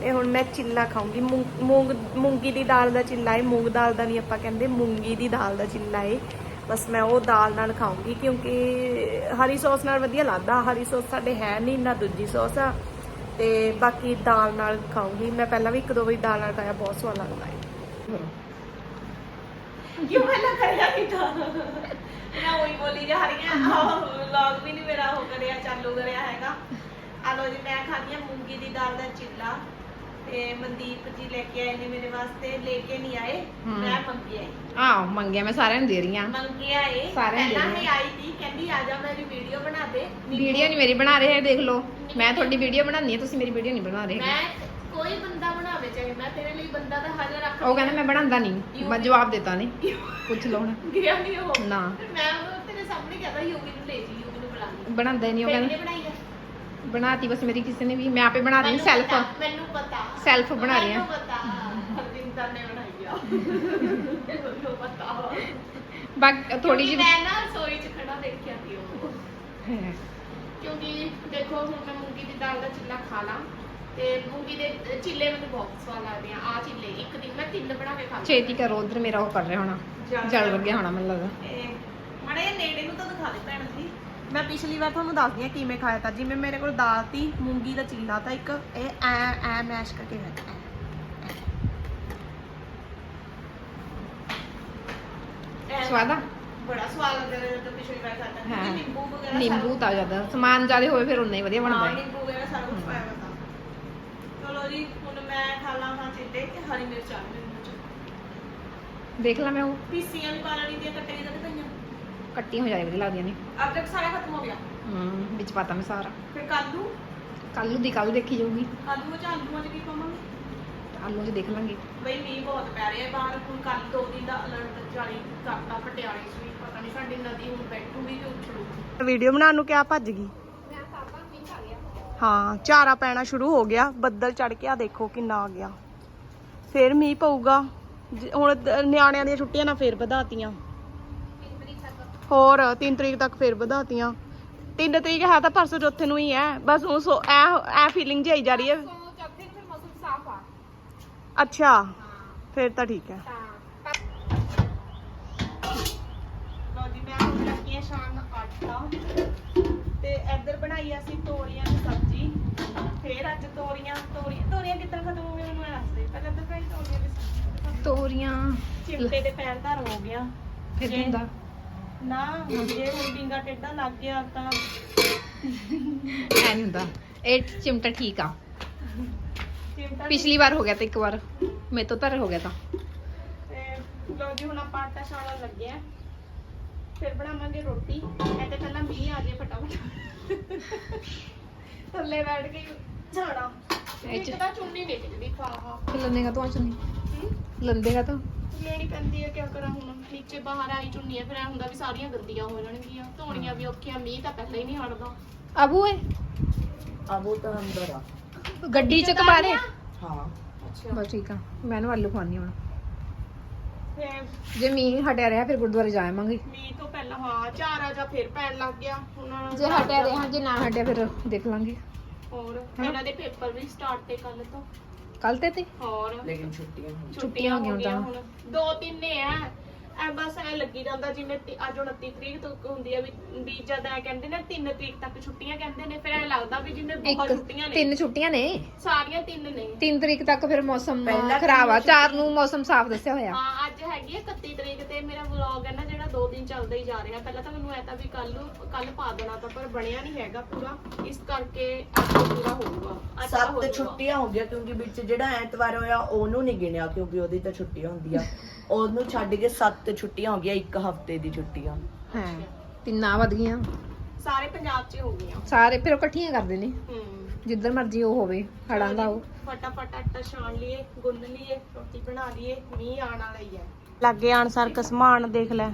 ਤੇ ਹੁਣ ਮੈਂ ਚਿੱਲਾ ਖਾਉਂਗੀ ਮੂੰਗ ਮੂੰਗ ਮੂੰਗੀ ਦੀ ਦਾਲ ਦਾ ਚਿੱਲਾ ਏ, ਮੂੰਗ ਦਾਲ ਦਾ ਨਹੀਂ ਆਪਾਂ ਕਹਿੰਦੇ, ਮੂੰਗੀ ਦੀ ਦਾਲ ਦਾ ਚਿੱਲਾ ਏ। ਬਸ ਮੈਂ ਉਹ ਦਾਲ ਨਾਲ ਖਾਉਂਗੀ ਕਿਉਂਕਿ ਹਰੀ ਸੌਸ ਨਾਲ ਵਧੀਆ ਲੱਗਦਾ। ਹਰੀ ਸੌਸ ਸਾਡੇ ਹੈ ਨਹੀਂ, ਨਾ ਦੂਜੀ ਸੌਸ ਆ। ਤੇ ਬਾਕੀ ਦਾਲ ਨਾਲ ਖਾਉਂਗੀ ਮੈਂ ਪਹਿਲਾਂ ਵੀ ਇੱਕ ਦੋ ਵਾਰੀ ਦਾਲ ਨਾਲ ਖਾਇਆ, ਬਹੁਤ ਸਵਾਦ ਲੱਗਦਾ ਹੈ। ਕਿਉਂ ਪਹਿਲਾਂ ਕਰਿਆ ਕਿਤਾ ਮੈਂ ਉਹੀ ਬੋਲੀ ਜਾ ਰਹੀ ਹਾਂ। ਵਲੌਗ ਵੀ ਨਹੀਂ ਮੇਰਾ ਹੋ ਕਰਿਆ, ਚਾਲੂ ਕਰਿਆ ਹੈਗਾ। ਆ ਲੋ ਜੀ, ਮੈਂ ਖਾਣੀ ਆ ਮੂੰਗੀ ਦੀ ਦਾਲ ਦਾ ਚਿੱਲਾ। ਤੇ ਮਨਦੀਪ ਜੀ ਲੈ ਕੇ ਆਏ ਨੇ ਮੇਰੇ ਵਾਸਤੇ ਲੈ ਕੇ ਨਹੀਂ ਆਏ ਹਮ। ਮੈਂ ਮੰਗੀ ਆਈ ਆਹ ਮੰਗਿਆ ਮੈਂ ਸਾਰਿਆਂ ਨੂੰ ਦੇ ਰਹੀ ਆ ਮੰਗੀ ਆਏ ਸਾਰਿਆਂ ਨੂੰ ਪਹਿਲਾਂ ਦੇ ਆਈ ਸੀ ਕਹਿੰਦੀ ਆ ਜਾ ਮੇਰੀ ਵੀਡੀਓ ਬਣਾ ਦੇ। ਵੀਡੀਓ ਨਹੀਂ ਮੇਰੀ ਬਣਾ ਰਹੇ ਦੇਖ ਲਓ। ਮੈਂ ਤੁਹਾਡੀ ਵੀਡੀਓ ਬਣਾਉਣੀ ਹੈ ਤੁਸੀਂ ਮੇਰੀ ਵੀਡੀਓ ਨਹੀਂ ਬਣਾ ਰਹੇ ਮੈਂ ਕੋਈ ਬੰਦਾ ਬਣਾਵੇ ਚਾਹੇ ਮੈਂ ਤੇਰੇ ਲਈ ਬੰਦਾ ਤਾਂ ਹਾਜ਼ਰ ਰੱਖ ਉਹ ਕਹਿੰਦਾ ਮੈਂ ਬਣਾਉਂਦਾ ਨਹੀਂ। ਮੈਂ ਜਵਾਬ ਦਿੱਤਾ ਨਹੀਂ। ਪੁੱਛ ਲਓ ਹੁਣ। ਗਿਆ ਨਹੀਂ ਉਹ। ਨਾ। ਫਿਰ ਮੈਂ ਉਹ ਤੇਰੇ ਸਾਹਮਣੇ ਕਹਦਾ ਯੋਗੀ ਨੂੰ ਲੈ ਜੀ ਯੋਗੀ ਨੂੰ ਬੁਲਾ। ਲਈ ਬਣਾਉਂਦਾ ਹੀ ਨਹੀਂ ਉਹ ਕਹਿੰਦਾ। ਬਣਾਈ ਬਣਾਤੀ ਬਸ ਮੇਰੀ ਕਿਸੇ ਨੇ ਵੀ ਮੈਂ ਆਪੇ ਬਣਾ ਰਹੀ ਸੈਲਫ ਮੈਨੂੰ ਪਤਾ Self ਬਣਾ ਰਹੀ ਹਾਂ। ਮੈਨੂੰ ਪਤਾ। ਹਰਜਿੰਦਰ ਨੇ ਬਣਾਈ ਆ। ਮੈਨੂੰ ਪਤਾ। ਬਾਕੀ ਥੋੜੀ ਕਿਉਂਕਿ ਜਿਹੀ ਮੈਂ ਨਾ ਰਸੋਈ 'ਚ ਖੜਾ ਦੇਖਿਆ ਸੀ ਉਹ। ਕਿਉਂਕਿ ਦੇਖੋ ਹੁਣ ਮੈਂ ਮੂੰਗੀ ਦੀ ਦਾਲ ਦਾ ਚਿੱਲਾ ਖਾ ਲਾਂ। ਤੇ ਮੂੰਗੀ ਦੇ ਚਿੱਲੇ ਮੈਨੂੰ ਬਹੁਤ ਸਵਾਦ ਲੱਗਦੇ ਆ। ਆ ਚਿੱਲੇ ਇੱਕ ਦਿਨ ਮੈਂ ਤਿੰਨ ਬਣਾ ਕੇ ਖਾ ਲਏ ਛੇਤੀ ਕਰੋ ਉਧਰ ਮੇਰਾ ਉਹ ਕਰ ਰਿਹਾ ਹੋਣਾ। ਜਲ ਲੱਗਿਆ ਹੋਣਾ ਮੈਨੂੰ ਲੱਗਦਾ। ਮੜੇ ਨੇੜੇ ਨੂੰ ਤਾਂ ਦਿਖਾ ਦੇ ਭੈਣ ਜੀ। ਮੈਂ ਪਿਛਲੀ ਵਾਰ ਤੁਹਾਨੂੰ ਦੱਸਦੀ ਆ ਕਿਵੇਂ ਖਾਇਆ ਤਾਂ। ਜਿਵੇਂ ਮੇਰੇ ਕੋਲ ਦਾਲ ਤੀ ਮੂੰਗੀ ਦਾ ਚਿੱਲਾ ਤਾਂ ਇੱਕ ਇਹ ਐ ਐ ਮੈਸ਼ ਕਰਕੇ ਐ। ਸਵਾਦ ਆ? ਬੜਾ ਸਵਾਦ ਲੱਗਦਾ ਰਿਹਾ ਜਦੋਂ ਪਿਛਲੀ ਵਾਰ ਖਾਦਾ ਹਾਂ। ਨਿੰਬੂ ਵਗੈਰਾ ਨਿੰਬੂ ਤਾਂ ਜ਼ਿਆਦਾ। ਸਮਾਨ ਜ਼ਿਆਦਾ ਹੋਵੇ ਫਿਰ ਉਨਾ ਹੀ ਵਧੀਆ ਬਣਦਾ ਹਾਂ ਨਿੰਬੂ ਵਗੈਰਾ ਸਾਰਾ ਕੁਝ ਪਾਇਆ ਤਾਂ। ਚਲੋ ਜੀ ਹੁਣ ਮੈਂ ਖਾ ਲਾਂ ਹਾਂ ਚਿੱਲੇ ਤੇ ਹਰੀ ਮਿਰਚ। ਆ ਮੇਰੇ ਮੂੰਹ ਚ ਦੇਖ ਲਾ ਮੈਂ ਉਹ। ਪੀਸੀਆਂ ਵੀ ਪਾ ਲੈਣੀ ਦੀਆਂ ਕੱਟੇ ਜਿਹੇ ਪਈਆਂ। ਕੱਟੀਆਂ ਹੋ ਜਾਏ ਵਧੀਆ ਲੱਗਦੀਆਂ ਨੇ। ਅਦਰਕ ਸਾਰਾ ਖਤਮ ਹੋ ਗਿਆ? ਹੂੰ ਵਿੱਚ ਪਾਤਾ ਮੈਂ ਸਾਰਾ। ਫਿਰ ਕਾਲੂ ਕੱਲੂ ਦੀ ਕੱਲ ਦੇਖੀ ਜਾਊਗੀ। ਆਲੂ ਚ ਆਲੂਆਂ ਚ ਕੀ ਪਾਵਾਂਗੇ? ਆਲੂ ਚ ਦੇਖ ਲਾਂਗੇ। ਬਈ ਮੀਂਹ ਬਹੁਤ ਪੈ ਰਿਹਾ ਹੈ ਬਾਹਰ ਹੁਣ ਕੱਲ ਦੋ ਦਿਨ ਦਾ ਅਲਰਟ ਜਾਰੀ ਕਰਤਾ ਪਟਿਆਲੇ 'ਚ ਵੀ ਪਤਾ ਨਹੀਂ ਸਾਡੀ ਨਦੀ ਹੁਣ ਬੈਠੂਗੀ ਕਿ ਉਛੜੂ ਵੀਡੀਓ ਬਣਾਉਣ ਨੂੰ ਕਿਆ ਭੱਜ ਗਈ? ਹਾਂ ਝਾਰਾ ਪੈਣਾ ਸ਼ੁਰੂ ਹੋ ਗਿਆ। ਬੱਦਲ ਚੜ ਕੇ ਆ ਦੇਖੋ ਕਿੰਨਾ ਆ ਗਿਆ। ਫੇਰ ਮੀਂਹ ਪਊਗਾ। ਜ- ਹੁਣ ਦ- ਨਿਆਣਿਆਂ ਦੀਆਂ ਛੁੱਟੀਆਂ ਨਾ ਫੇਰ ਵਧਾਤੀਆਂ। ਹੋਰ 3 ਤਰੀਕ ਤੱਕ ਫੇਰ ਵਧਾਤੀਆਂ। 3 ਤਰੀਕ ਹੈ ਤਾਂ ਪਰਸੋਂ ਚੌਥੇ ਨੂੰ ਹੀ ਹੈ। ਬਸ ਉਹ ਸੋ ਐ ਐ ਫੀਲਿੰਗ ਜਿਹੀ ਆਈ ਜਾ ਰਹੀ ਹੈ। ਅੱਛਾ। ਫਿਰ ਤਾਂ ਠੀਕ ਹੈ। ਲੋ ਜੀ ਮੈਂ ਹੁਣ ਲੱਗੀ ਆ ਸ਼ਾਮ ਨੂੰ ਆਟਾ। ਤੇ ਇੱਧਰ ਬਣਾਈ ਅਸੀਂ ਤੋਰੀਆਂ ਦੀ ਸਬਜ਼ੀ। ਫੇਰ ਅੱਜ ਤੋਰੀਆਂ ਤੋਰੀਆਂ ਤੋਰੀਆਂ ਕਿੱਦਾਂ ਖਤਮ ਹੋ ਗਈਆਂ ਮੈਨੂੰ ਦੱਸ ਦੇ। ਪਹਿਲਾਂ ਤਾਂ ਕਈ ਤੋਰੀਆਂ ਦੀ ਸਬਜ਼ੀ। ਤੋਰੀਆਂ। ਚਿਮਟੇ ਦੇ ਪੈਰ ਧਰ ਹੋ ਗਿਆ। ਫਿਰ ਹੁੰਦਾ। ਨਾ ਜੇ ਹੁਣ ਡਿੰਗਾ ਟੇਡਾ ਲੱਗ ਗਿਆ ਤਾਂ। ਐ ਨਹੀਂ ਹੁੰਦਾ। ਇਹ ਚਿਮਟਾ ਠੀਕ ਆ। ਚਿਮਟਾ ਪਿਛਲੀ ਵਾਰ ਹੋ ਗਿਆ ਤਾਂ ਇੱਕ ਵਾਰ। ਮੇਰੇ ਤੋਂ ਧਰ ਹੋ ਗਿਆ ਤਾਂ। ਤੇ ਲੋ ਜੀ ਹੁਣ ਆਪਾਂ ਆਟਾ ਛਾਣਨ ਲੱਗੇ ਆ। ਫਿਰ ਬਣਾਵਾਂਗੇ ਰੋਟੀ। ਇਹ ਤੇ ਪਹਿਲਾਂ ਮੀਂਹ ਆ ਜੇ ਫਟਾਫਟ। ਥੱਲੇ ਬੈਠ ਕੇ ਛਾਣਾ। ਇਹ ਚ- ਇੱਕ ਤਾਂ ਚੁੰਨੀ ਨਹੀਂ ਟਿਕਦੀ ਫਾਹਾ ਫਿਰ ਲੰਦੇਗਾ ਤੂੰ ਆ ਚੁੰਨੀ। ਲੰਦੇਗਾ ਤਾਂ? ਲੈਣੀ ਪੈਂਦੀ ਹੈ ਕਿਆ ਕਰਾਂ ਹੁਣ? ਨੀਚੇ ਬਾਹਰ ਆਈ ਚੁੰਨੀ ਹੈ ਫਿਰ ਐ ਹੁੰਦਾ ਵੀ ਸਾਰੀਆਂ ਗੰਦੀਆਂ ਹੋ ਜਾਣਗੀਆਂ। ਧੋਣੀਆਂ ਵੀ ਔਖੀਆਂ ਮੀਂਹ ਤਾਂ ਪਹਿਲਾਂ ਹੀ ਨਹੀਂ ਹਟਦਾ। ਅਬੂ ਏ? ਅਬੂ ਤਾਂ ਅੰਦਰ ਆ। ਗੱਡੀ ਚ ਕਮਾਰੇ ਹਾਂ। ਅੱਛਾ। ਬਸ ਠੀਕ ਆ ਮੈਂ ਆਲੂ ਖਵਾਨੀ ਹੁਣ। ਫਿਰ? ਜੇ ਮੀਂਹ ਹਟਿਆ ਰਿਹਾ ਫਿਰ ਗੁਰਦੁਆਰੇ ਜਾਵਾਂਗੇ ਮੀਂਹ ਤੋਂ ਪਹਿਲਾਂ ਹਾਂ ਚਾਰ ਆ ਜਾ ਫਿਰ ਪੈਣ ਲੱਗ ਗਿਆ। ਹੁਣ ਜੇ ਹਟਿਆ ਰਿਹਾ ਜੇ ਨਾ ਹਟਿਆ ਫਿਰ ਦੇਖ ਲਾਂਗੇ। ਹੋਰ ਇਹਨਾਂ ਦੇ ਪੇਪਰ ਵੀ ਸਟਾਰਟ ਤੇ ਕੱਲ ਤੋਂ। ਕੱਲ ਤੇ ਤੇ? ਹੋਰ ਲੇਕਿਨ ਛੁੱਟੀਆਂ ਹੋ ਗਈਆਂ। ਹੁਣ। ਦੋ ਤਿੰਨ ਨੇ ਆ ਐ ਬਸ ਐ ਲੱਗੀ ਜਾਂਦਾ ਜਿਵੇਂ ਤੀ- ਅੱਜ 29 ਤਰੀਕ ਤੱਕ ਹੁੰਦੀ ਆ ਵੀ ਵੀ ਜਦ ਐ ਕਹਿੰਦੇ ਨੇ 3 ਤਰੀਕ ਤੱਕ ਛੁੱਟੀਆਂ ਕਹਿੰਦੇ ਨੇ ਫਿਰ ਐ ਲੱਗਦਾ ਵੀ ਜਿਵੇਂ ਬਹੁਤ ਇੱਕ ਛੁੱਟੀਆਂ ਨੇ। ਤਿੰਨ ਛੁੱਟੀਆਂ ਨੇ? ਸਾਰੀਆਂ ਤਿੰਨ ਨੇ। 3 ਤਰੀਕ ਤੱਕ ਫਿਰ ਮੌਸਮ ਪਹਿਲਾਂ ਖਰਾਬ ਆ। ਤਿੰਨ 4 ਨੂੰ ਮੌਸਮ ਸਾਫ਼ ਦੱਸਿਆ ਹੋਇਆ। ਹਾਂ ਅੱਜ ਹੈਗੀ ਆ 31 ਤਰੀਕ ਤੇ ਮੇਰਾ ਵਲੌਗ ਹੈ ਨਾ ਜਿਹੜਾ 2 ਦਿਨ ਚੱਲਦਾ ਹੀ ਜਾ ਰਿਹਾ। ਪਹਿਲਾਂ ਤਾਂ ਮੈਨੂੰ ਐ ਤਾਂ ਵੀ ਕੱਲ ਕੱਲ ਪਾ ਦੇਣਾ ਤਾਂ ਪਰ ਬਣਿਆ ਨਹੀਂ ਹੈਗਾ ਪੂਰਾ। ਇਸ ਕਰਕੇ ਅੱਜ ਪੂਰਾ ਹੋਊਗਾ। ਅੱਜ ਤਾਂ ਹੋ ਸੱਤ ਜਾਊਗਾ। ਛੁੱਟੀਆਂ ਹੋ ਗਿਆ ਕਿਉਂਕਿ ਵਿੱਚ ਜਿਹੜਾ ਐਤਵਾਰ ਹੋਇਆ ਉਹਨੂੰ ਨਹੀਂ ਗਿਣਿਆ ਕਿਉਂਕਿ ਉਹਦੀ ਤਾਂ ਛੁੱਟੀ ਹੁੰਦੀ ਆ [laughs] ਉਹਨੂੰ ਛੱਡ ਕੇ ਸੱਤ ਛੁੱਟੀਆਂ ਹੋ ਗਿਆ ਇੱਕ ਹਫ਼ਤੇ ਦੀ ਛੁੱਟੀਆਂ। ਹਾਂ ਤਿੰਨਾਂ ਵੱਧ ਗਈਆਂ। ਸਾਰੇ ਪੰਜਾਬ 'ਚ ਹੋ ਗਈਆਂ। ਸਾਰੇ ਫਿਰ ਉਹ ਇਕੱਠੀਆਂ ਕਰਦੇ ਨੇ। ਹੂੰ। ਜਿੱਧਰ ਮਰਜ਼ੀ ਉਹ ਹੋਵੇ ਹੜਾਂ ਦਾ ਉਹ। ਫਟਾਫਟ ਆਟਾ ਛਾਣ ਲਈਏ ਗੁੰਨ ਲਈਏ ਰੋਟੀ ਬਣਾ ਲਈਏ ਮੀਂਹ ਆਉਣ ਵਾਲਾ ਹੀ ਹੈ। ਲੱਗੇ ਆਨਸਰ ਕਸਮਾਨ ਦੇਖ ਲੈ।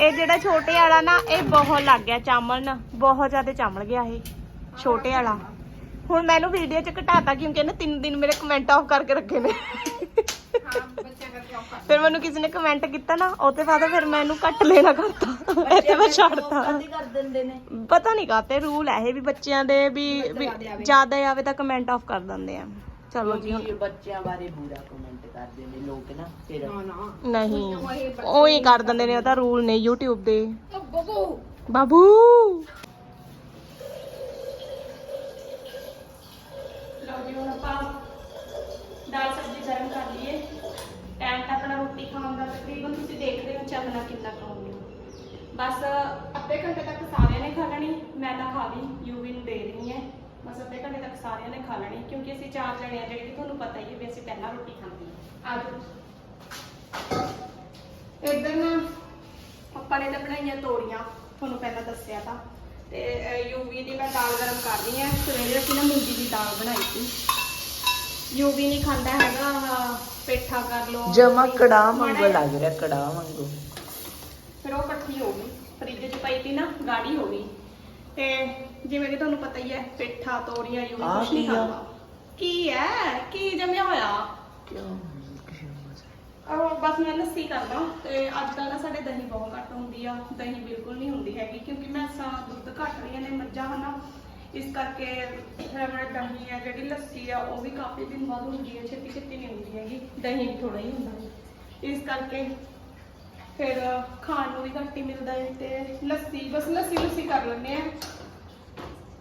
ਇਹ ਜਿਹੜਾ ਛੋਟੇ ਵਾਲਾ ਨਾ ਇਹ ਬਹੁਤ ਲੱਗ ਗਿਆ ਚਾਮਣ ਬਹੁਤ ਜ਼ਿਆਦਾ ਚਮੜ ਗਿਆ ਇਹ। ਛੋਟੇ ਵਾਲਾ। ਹੁਣ ਮੈਨੂੰ ਵੀਡੀਓ ਚ ਘਟਾਤਾ ਕਿਉਂਕਿ ਇਹਨੇ ਤਿੰਨ ਦਿਨ ਮੇਰੇ ਕਮੈਂਟ ਆਫ ਕਰਕੇ ਰੱਖੇ ਨੇ। ਫਿਰ ਮੈਨੂੰ ਕਿਸੇ ਨੇ ਕਮੈਂਟ ਕੀਤਾ ਨਾ ਉਹ ਤੇ ਬਾਅਦ ਫਿਰ ਮੈਂ ਇਹਨੂੰ ਕੱਟ ਲੈਣਾ ਕਰਤਾ। ਇੱਥੇ ਮੈਂ ਛੱਡਤਾ। ਕਦੀ ਕਰ ਦਿੰਦੇ ਨੇ ਪਤਾ ਨਹੀਂ ਕਾਤੇ ਰੂਲ ਹੈ ਇਹ ਵੀ ਬੱਚਿਆਂ ਦੇ ਵੀ ਜ਼ਿਆਦਾ ਆਵੇ ਤਾਂ ਕਮੈਂਟ ਆਫ ਕਰ ਦਿੰਦੇ ਆ। ਚਲੋ ਜੀ ਹੁਣ ਬੱਚਿਆਂ ਬਾਰੇ ਬੁਰਾ ਕਮੈਂਟ ਕਰਦੇ ਨੇ ਲੋਕ ਨਾ ਫਿਰ ਨਹੀਂ ਉਹ ਹੀ ਕਰ ਦਿੰਦੇ ਨੇ ਉਹਦਾ ਰੂਲ ਨੇ YouTube ਦੇ। ਬਾਬੂ! ਲਓ ਜੀ, ਹੁਣ ਆਪਾਂ ਦਾਲ ਸਬਜ਼ੀ ਗਰਮ ਕਰ ਲਈਏ। ਟਾਈਮ ਤਾਂ ਆਪਣਾ ਰੋਟੀ ਖਾਣ ਦਾ ਤਕਰੀਬਨ ਤੁਸੀਂ ਦੇਖ ਹੋ ਚੱਲਣਾ ਕਿੰਨਾ ਖਾਓਗੇ ਬਸ ਅੱਧੇ ਘੰਟੇ ਤੱਕ ਸਾਰਿਆਂ ਨੇ ਖਾ ਲੈਣੀ, ਮੈਂ ਤਾਂ ਖਾ ਲਈ ਯੂਵੀ ਨੂੰ ਦੇ ਰਹੀ ਹੈ। ਬਸ ਅੱਧੇ ਘੰਟੇ ਤੱਕ ਸਾਰਿਆਂ ਨੇ ਖਾ ਲੈਣੀ, ਕਿਉਂਕਿ ਅਸੀਂ ਚਾਰ ਜਣੇ ਆ ਜਿਹੜੇ ਕਿ ਤੁਹਾਨੂੰ ਪਤਾ ਹੀ ਹੈ ਵੀ ਅਸੀਂ ਪਹਿਲਾਂ ਰੋਟੀ ਖਾਂਦੇ ਹਾਂ। ਆਜੋ ਇੱਧਰ ਨਾ, ਆਪਾਂ ਨੇ ਤਾਂ ਬਣਾਈਆਂ ਤੋੜੀਆਂ ਤੁਹਾਨੂੰ ਪਹਿਲਾਂ ਦੱਸਿਆ ਤਾਂ। ਤੇ ਯੂਵੀ ਦੀ ਮੈਂ ਦਾਲ ਗਰਮ ਕਰ ਰਹੀ ਹਾਂ। ਸਵੇਰੇ ਅਸੀਂ ਨਾ ਮੂੰਗੀ ਦੀ ਦਾਲ ਬਣਾਈ ਸੀ। ਯੂਵੀ ਨਹੀਂ ਖਾਂਦਾ ਹੈਗਾ ਆਹ ਪੇਠਾ ਕਰ ਲੋ ਜਮਾ ਕੜਾ ਵਾਂਗੂ ਲੱਗ ਰਿਹਾ ਕੜਾ ਵਾਂਗੂ। ਫਿਰ ਉਹ ਇਕੱਠੀ ਹੋ ਗਈ। ਫ੍ਰਿਜ 'ਚ ਪਈ ਤੀ ਨਾ ਗਾੜੀ ਹੋ ਗਈ। ਤੇ ਜਿਵੇਂ ਕਿ ਤੁਹਾਨੂੰ ਪਤਾ ਹੀ ਹੈ ਪੇਠਾ ਤੋਰੀਆਂ ਯੂਵੀ ਆਹ ਕੁਛ ਨਹੀਂ ਕੀ ਆ? ਖਾਂਦਾ। ਕੀ ਹੈ? ਕੀ ਜਮਿਆ ਹੋਇਆ? ਕਿਉਂ? ਉਹ ਬਸ ਮੈਂ ਲੱਸੀ ਕਰਦਾ ਤੇ ਅੱਜ ਕੱਲ੍ਹ ਨਾ ਸਾਡੇ ਦਹੀਂ ਬਹੁਤ ਘੱਟ ਹੁੰਦੀ ਆ ਦਹੀਂ ਬਿਲਕੁਲ ਨਹੀਂ ਹੁੰਦੀ ਹੈਗੀ ਕਿਉਂਕਿ ਮੈਂ ਮੈਸਾਂ ਦੁੱਧ ਘੱਟ ਰਹੀਆਂ ਨੇ ਮੱਝਾਂ ਹਨਾ ਇਸ ਕਰਕੇ ਫਿਰ ਦਹੀਂ ਆ ਜਿਹੜੀ ਲੱਸੀ ਆ ਉਹ ਵੀ ਕਾਫੀ ਦਿਨ ਬਾਅਦ ਹੁੰਦੀ ਹੈ ਛੇਤੀ ਛੇਤੀ ਨਹੀਂ ਹੁੰਦੀ ਹੈਗੀ ਦਹੀਂ ਵੀ ਥੋੜਾ ਹੀ ਹੁੰਦਾ। ਹੈ ਇਸ ਕਰਕੇ ਫਿਰ ਖਾਣ ਨੂੰ ਵੀ ਘੱਟ ਹੀ ਮਿਲਦਾ ਹੈ ਤੇ ਲੱਸੀ ਬਸ ਲੱਸੀ ਲੱਸੀ ਕਰ ਲੈਂਦੇ ਆ।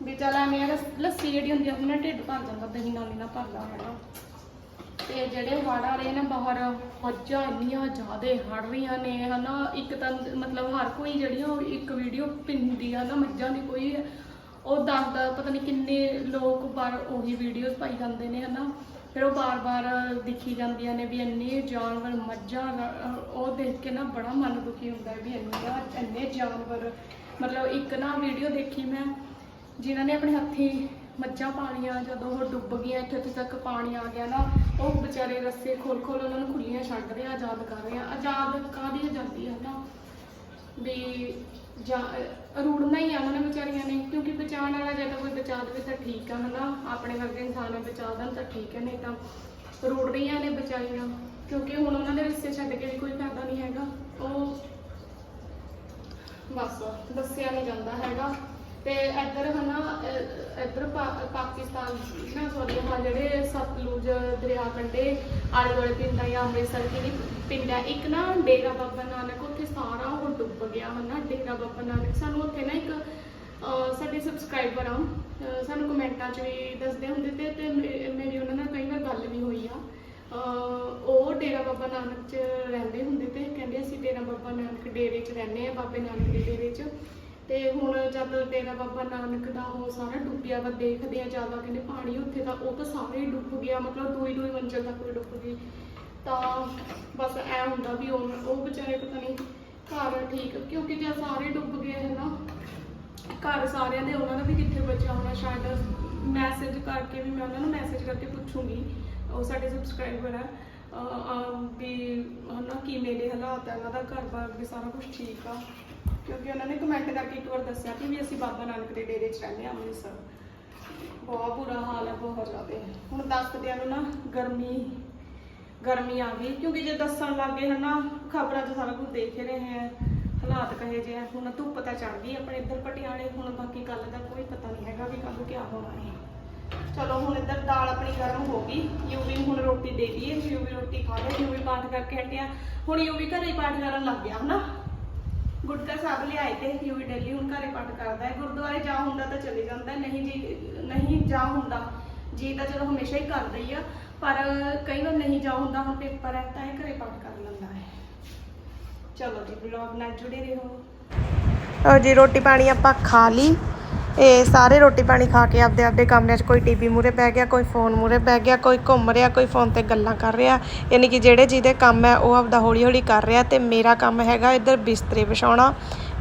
ਵੀ ਚੱਲ ਐਵੇਂ ਆ, ਲੱਸ- ਲੱਸੀ ਜਿਹੜੀ ਹੁੰਦੀ ਆ ਉਹ ਨਾ ਢਿੱਡ ਭਰ ਜਾਂਦਾ ਦਹੀਂ ਨਾਲ ਨਹੀਂ ਨਾ ਭਰਦਾ ਹੈਗਾ ਤੇ ਜਿਹੜੇ ਹੜ੍ਹ ਆ ਰਹੇ ਨੇ ਬਾਹਰ ਮੱਝਾਂ ਇੰਨੀਆਂ ਜ਼ਿਆਦੇ ਹੜ ਰਹੀਆਂ ਨੇ, ਹਨਾ, ਇੱਕ ਤਾਂ ਮਤਲਬ ਹਰ ਕੋਈ ਜਿਹੜੀਆਂ ਉਹ ਇੱਕ ਵੀਡੀਓ ਪਿੰਦੀ ਆ ਨਾ ਮੱਝਾਂ ਦੀ ਕੋਈ, ਉਹ ਦੱਸਦਾ ਪਤਾ ਨਹੀਂ ਕਿੰਨੇ ਲੋਕ ਬਾਹਰ ਉਹੀ ਵੀਡੀਓਜ਼ ਪਾਈ ਜਾਂਦੇ ਨੇ, ਹਨਾ। ਫਿਰ ਉਹ ਬਾਰ-ਬਾਰ ਦਿਖੀ ਜਾਂਦੀਆਂ ਨੇ ਵੀ ਇੰਨੇ ਜਾਨਵਰ, ਮੱਝਾਂ ਉਹ ਦੇਖ ਕੇ ਨਾ ਬੜਾ ਮਨ ਦੁਖੀ ਹੁੰਦਾ ਹੈ ਵੀ ਇੰਨੀਆਂ ਇੰਨੇ ਜਾਨਵਰ। ਮਤਲਬ ਇੱਕ ਨਾ ਵੀਡੀਓ ਦੇਖੀ ਮੈਂ, ਜਿਨ੍ਹਾਂ ਨੇ ਆਪਣੇ ਹੱਥੀ ਮੱਝਾਂ ਪਾਲੀਆਂ, ਜਦੋਂ ਉਹ ਡੁੱਬ ਗਈਆਂ, ਇੱਥੇ ਇੱਥੇ ਤੱਕ ਪਾਣੀ ਆ ਗਿਆ ਨਾ, ਉਹ ਵਿਚਾਰੇ ਰੱਸੇ ਖੋਲ ਖੋਲ ਉਹਨਾਂ ਨੂੰ ਖੁੱਲੀਆਂ ਛੱਡ ਰਹੇ ਆ, ਆਜ਼ਾਦ ਕਰ ਰਹੇ ਆ। ਆਜ਼ਾਦ ਕਾਹਦੀ ਆਜ਼ਾਦੀ ਹੈ ਨਾ? ਵੀ ਜਾਂ, ਅਹ ਹੀ ਆ ਉਹਨਾਂ ਵਿਚਾਰੀਆਂ ਨੇ, ਕਿਉਂਕਿ ਬਚਾਉਣ ਵਾਲਾ ਜੇ ਤਾਂ ਕੋਈ ਬਚਾ ਦੇਵੇ ਤਾਂ ਠੀਕ ਆ, ਹਨਾ? ਆਪਣੇ ਵਰਗੇ ਇਨਸਾਨ ਬਚਾ ਦੇਣ ਤਾਂ ਠੀਕ ਹੈ ਨਹੀਂ ਤਾਂ ਰੁੜ ਰਹੀਆਂ ਨੇ ਵਿਚਾਰੀਆਂ। ਕਿਉਂਕਿ ਹੁਣ ਉਹਨਾਂ ਦੇ ਰਿਸ਼ਤੇ ਛੱਡ ਕੇ ਵੀ ਕੋਈ ਫਾਇਦਾ ਨਹੀਂ ਹੈਗਾ। ਉਹ ਬਸ, ਦੱਸਿਆ ਨਹੀਂ ਜਾਂਦਾ ਹੈਗਾ। ਤੇ ਇੱਧਰ ਹਨਾ, ਅਹ ਇੱਧਰ ਪਾ- ਪਾਕਿਸਤਾਨ ਨਾ, ਸੌਰੀ ਹਾਂ ਜਿਹੜੇ ਸਤਲੁਜ ਦਰਿਆ ਕੰਢੇ ਆਲੇ ਦੁਆਲੇ ਪਿੰਡ ਆ ਜਾਂ ਅੰਮ੍ਰਿਤਸਰ ਦੀ ਪਿੰਡ ਆ, ਇੱਕ ਨਾ ਡੇਰਾ ਬਾਬਾ ਨਾਨਕ, ਉੱਥੇ ਸਾਰਾ ਉਹ ਡੁੱਬ ਗਿਆ ਹਨਾ, ਡੇਰਾ ਬਾਬਾ ਨਾਨਕ। ਸਾਨੂੰ ਉੱਥੇ ਨਾ ਇੱਕ, ਅਹ ਸਾਡੇ ਸਬਸਕ੍ਰਾਈਬਰ ਆ, ਅਹ ਸਾਨੂੰ ਕਮੈਂਟਾਂ 'ਚ ਵੀ ਦੱਸਦੇ ਹੁੰਦੇ ਤੇ ਤੇ ਮੇ- ਮੇਰੀ ਉਹਨਾਂ ਨਾਲ ਕਈ ਵਾਰ ਗੱਲ ਵੀ ਹੋਈ ਆ। ਅਹ ਉਹ ਡੇਰਾ ਬਾਬਾ ਨਾਨਕ 'ਚ ਰਹਿੰਦੇ ਹੁੰਦੇ ਤੇ, ਕਹਿੰਦੇ ਅਸੀਂ ਡੇਰਾ ਬਾਬਾ ਨਾਨਕ ਡੇਰੇ 'ਚ ਰਹਿੰਦੇ ਆ, ਬਾਬੇ ਨਾਨਕ ਦੇ ਡੇਰੇ 'ਚ। ਤੇ ਹੁਣ ਜਦ ਡੇਰਾ ਬਾਬਾ ਨਾਨਕ ਦਾ ਉਹ ਸਾਰਾ ਡੁੱਬਿਆ ਵਾ ਦੇਖਦੇ ਆ ਜ਼ਿਆਦਾ ਕਹਿੰਦੇ ਪਾਣੀ ਉੱਥੇ ਤਾਂ ਉਹ ਤਾਂ ਸਾਰੇ ਹੀ ਡੁੱਬ ਗਿਆ ਮਤਲਬ ਦੂਈ ਦੂਈ ਮੰਜ਼ਲ ਤੱਕ ਵੀ ਡੁੱਬ ਗਈ। ਤਾਂ ਬਸ ਐ ਹੁੰਦਾ ਵੀ ਉਹ ਉਹ ਵਿਚਾਰੇ ਪਤਾ ਨਹੀਂ ਘਰ ਠੀਕ ਕਿਉਂਕਿ ਜੇ ਸਾਰੇ ਡੁੱਬ ਗਏ ਹੈ ਨਾ ਘਰ ਸਾਰਿਆਂ ਦੇ ਉਹਨਾਂ ਦਾ ਵੀ ਕਿੱਥੇ ਬਚਿਆ ਹੋਣਾ ਸ਼ਾਇਦ ਮੈਸੇਜ ਕਰਕੇ ਵੀ ਮੈਂ ਉਹਨਾਂ ਨੂੰ ਮੈਸੇਜ ਕਰਕੇ ਪੁੱਛੂੰਗੀ ਉਹ ਸਾਡੇ ਸਬਸਕ੍ਰਾਈਬਰ ਹੈ ਅਹ, ਅਹ, ਵੀ ਹਨਾ ਕਿਵੇਂ ਦੇ ਹਾਲਾਤ ਹੈ ਉਹਨਾਂ ਦਾ ਘਰ-ਬਾਰ ਵੀ ਸਾਰਾ ਕੁਝ ਠੀਕ ਆ। ਕਿਉਂਕਿ ਉਹਨਾਂ ਨੇ ਕਮੈਂਟ ਕਰਕੇ ਇੱਕ ਵਾਰ ਦੱਸਿਆ ਕਿ ਵੀ ਅਸੀਂ ਬਾਬਾ ਨਾਨਕ ਦੇ ਡੇਰੇ 'ਚ ਰਹਿੰਦੇ ਹਾਂ, ਅੰਮ੍ਰਿਤਸਰ। ਬਹੁਤ ਬੁਰਾ ਹਾਲ ਹੈ ਬਹੁਤ ਜ਼ਿਆਦਾ। ਹੁਣ ਦੱਸਦਿਆਂ ਨੂੰ ਨਾ ਗਰਮੀ ਗਰਮੀ ਆ ਗਈ। ਕਿਉਂਕਿ ਜੇ ਦੱਸਣ ਲੱਗੇ ਹਨਾ, ਖਬਰਾਂ 'ਚ ਸਾਰਾ ਕੁਝ ਦੇਖ ਹੀ ਰਹੇ ਹੈ ਹਾਲਾਤ ਕਹੇ ਜੇ ਹੁਣ ਧੁੱਪ ਤਾਂ ਚੜ ਗਈ ਆਪਣੇ ਇੱਧਰ ਪਟਿਆਲੇ, ਹੁਣ ਬਾਕੀ ਕੱਲ ਦਾ ਕੋਈ ਪਤਾ ਨਹੀਂ ਹੈਗਾ ਵੀ ਕੱਲ ਕੀ ਹੋਣਾ ਹੈ। ਚਲੋ, ਹੁਣ ਇੱਧਰ ਦਾਲ ਆਪਣੀ ਗਰਮ ਹੋ ਗਈ। ਯੂਵੀ ਨੂੰ ਹੁਣ ਰੋਟੀ ਦੇ ਦਈਏ ਯੂਵੀ ਰੋਟੀ ਖਾ ਲਿਆ ਯੂਵੀ ਪਾਠ ਕਰਕੇ ਹਟਿਆ। ਹੁਣ ਯੂਵੀ ਘਰੇ ਹੀ ਪਾਠ ਕਰਨ ਲੱਗ ਗਿਆ, ਹਨਾ? ਗੁਟਕਾ ਸਾਹਿਬ ਲਿਆਏ ਤੇ ਯੂਵੀ ਡੇਲੀ ਹੁਣ ਘਰੇ ਪਾਠ ਕਰਦਾ ਹੈ। ਗੁਰਦੁਆਰੇ ਜਾ ਹੁੰਦਾ ਤਾਂ ਚਲੇ ਜਾਂਦਾ, ਨਹੀਂ ਜੀ, ਨਹੀਂ ਜਾ ਹੁੰਦਾ। ਜੀ ਤਾਂ ਚਲੋ ਹਮੇਸ਼ਾ ਹੀ ਕਰਦਾ ਹੀ ਆ, ਪਰ ਕਈ ਵਾਰ ਨਹੀਂ ਜਾ ਹੁੰਦਾ, ਹੁਣ ਪੇਪਰ ਹੈ ਤਾਂ ਇਹ ਘਰੇ ਪਾਠ ਕਰ ਲੈਂਦਾ ਹੈ। ਚਲੋ ਜੀ ਵਲੌਗ ਨਾਲ ਜੁੜੇ ਰਹੋ। ਲਓ ਜੀ, ਰੋਟੀ ਪਾਣੀ ਆਪਾਂ ਖਾ ਲਈ। ਇਹ ਸਾਰੇ ਰੋਟੀ ਪਾਣੀ ਖਾ ਕੇ ਆਪਦੇ ਆਪਦੇ ਕਮਰਿਆਂ 'ਚ ਕੋਈ ਟੀਵੀ ਮੂਰੇ ਬਹਿ ਗਿਆ, ਕੋਈ ਫੋਨ ਮੂਰੇ ਬਹਿ ਗਿਆ, ਕੋਈ ਘੁੰਮ ਰਿਹਾ, ਕੋਈ ਫੋਨ ਤੇ ਗੱਲਾਂ ਕਰ ਰਿਹਾ। ਯਾਨੀ ਕਿ ਜਿਹੜੇ ਜਿਹਦੇ ਕੰਮ ਹੈ, ਉਹ ਆਪਦਾ ਹੌਲੀ ਹੌਲੀ ਕਰ ਰਿਹਾ ਤੇ ਮੇਰਾ ਕੰਮ ਹੈਗਾ ਇੱਧਰ ਬਿਸਤਰੇ ਵਿਛਾਉਣਾ।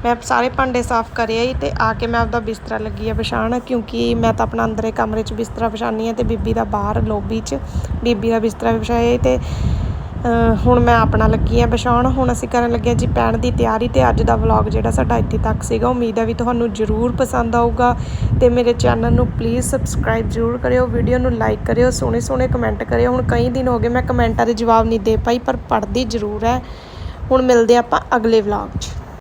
ਮੈਂ ਸਾਰੇ ਭਾਂਡੇ ਸਾਫ਼ ਕਰਿਆ ਹੀ ਤੇ ਆ ਕੇ ਮੈਂ ਆਪਦਾ ਬਿਸਤਰਾ ਲੱਗੀ ਆ ਵਿਛਾਉਣ, ਕਿਉਂਕਿ ਮੈਂ ਤਾਂ ਆਪਣਾ ਅੰਦਰੇ ਕਮਰੇ 'ਚ ਬਿਸਤਰਾ ਵਿਛਾਉਣੀ ਆ ਤੇ ਬੀਬੀ ਦਾ ਬਾਹਰ ਲੋਬੀ 'ਚ ਬੀਬੀ ਦਾ ਬਿਸਤਰਾ ਵਿਛਾਇਆ ਈ ਤੇ ਹੁਣ ਮੈਂ ਆਪਣਾ ਲੱਗੀ ਆ ਵਿਛਾਉਣ ਹੁਣ ਅਸੀਂ ਕਰਨ ਲੱਗੇ ਹਾਂ ਜੀ ਪੈਣ ਦੀ ਤਿਆਰੀ ਤੇ ਅੱਜ ਦਾ ਵਲੌਗ ਜਿਹੜਾ ਸਾਡਾ ਇੱਥੇ ਤੱਕ ਸੀਗਾ। ਉਮੀਦ ਹੈ ਵੀ ਤੁਹਾਨੂੰ ਜ਼ਰੂਰ ਪਸੰਦ ਆਊਗਾ ਤੇ ਮੇਰੇ ਚੈਨਲ ਨੂੰ ਪਲੀਜ਼ ਸਬਸਕ੍ਰਾਈਬ ਜ਼ਰੂਰ ਕਰਿਓ ਵੀਡੀਓ ਨੂੰ ਲਾਈਕ ਕਰਿਓ, ਸੋਹਣੇ ਸੋਹਣੇ ਕਮੈਂਟ ਕਰਿਓ। ਹੁਣ ਕਈ ਦਿਨ ਹੋ ਗਏ ਮੈਂ ਕਮੈਂਟਾਂ ਦੇ ਜਵਾਬ ਨਹੀਂ ਦੇ ਪਾਈ, ਪਰ ਪੜ੍ਹਦੀ ਜ਼ਰੂਰ ਹੈ। ਹੁਣ ਮਿਲਦੇ ਆਪਾਂ ਅਗਲੇ ਵਲੌਗ 'ਚ।